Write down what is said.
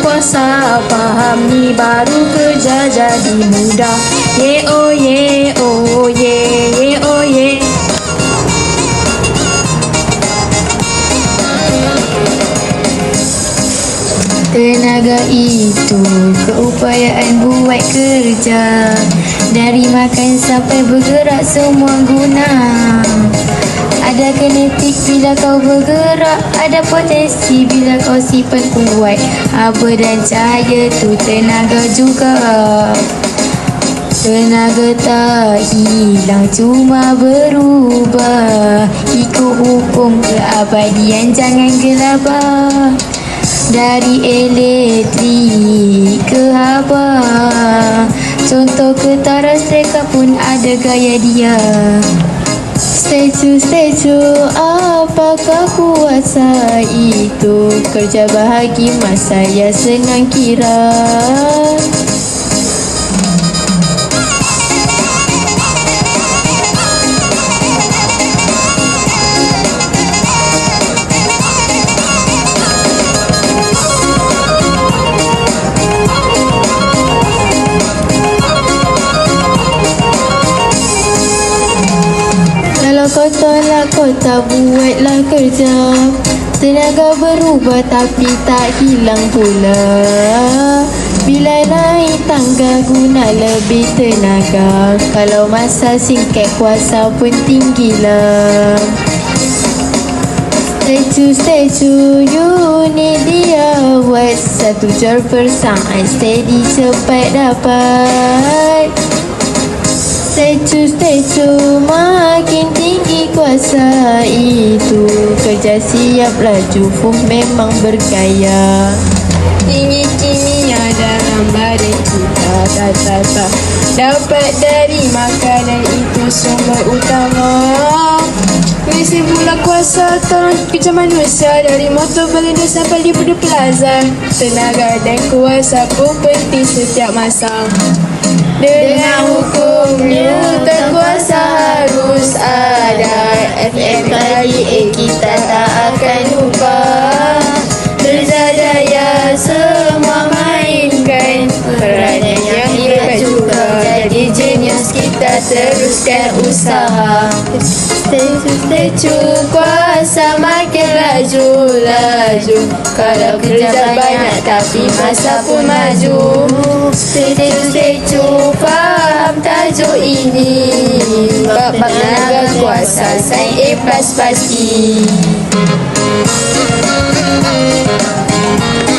kuasa Faham ni baru kerja jadi mudah. Ye oh ye oh ye ye oh ye. Tenaga itu keupayaan buat kerja Dari makan sampai bergerak semua guna. Ada kinetik bila kau bergerak Ada potensi bila kau simpan kuat. Haba dan cahaya tu tenaga juga. Tenaga tak hilang cuma berubah. Ikut hukum keabadian jangan gelabah. Dari elektrik ke haba Contoh ketara streka pun ada gaya dia Statue, statue, apakah kuasa itu? Kerja bahagi masa ya senang kira kau tak buatlah kerja. Tenaga berubah tapi tak hilang pula. Bila naik tangga guna lebih tenaga. Kalau masa singkat kuasa pun tinggilah Statue, statue, unit dia. Buat Satu jar per saat steady cepat dapat. Statue, statue, makin tinggi kuasa itu Kerja siap laju, fuh memang bergaya. Tinggi kimia dalam badan kita ta, ta, ta. Dapat dari makanan itu sumber utama. Mesti pula kuasa tolong kerja manusia Dari motor Belinda sampai di Budu Plaza. Tenaga dan kuasa pun penting setiap masa. Dengan hukum Newton kuasa harus Daya semua mainkan. Peranan yang hebat juga. Jadi genius kita teruskan usaha. Statue kuasa makin laju laju. Kalau kerja banyak tapi masa pun maju. Statue faham tajuk ini. Bab naga kuasa sain A plus pasti Thank you.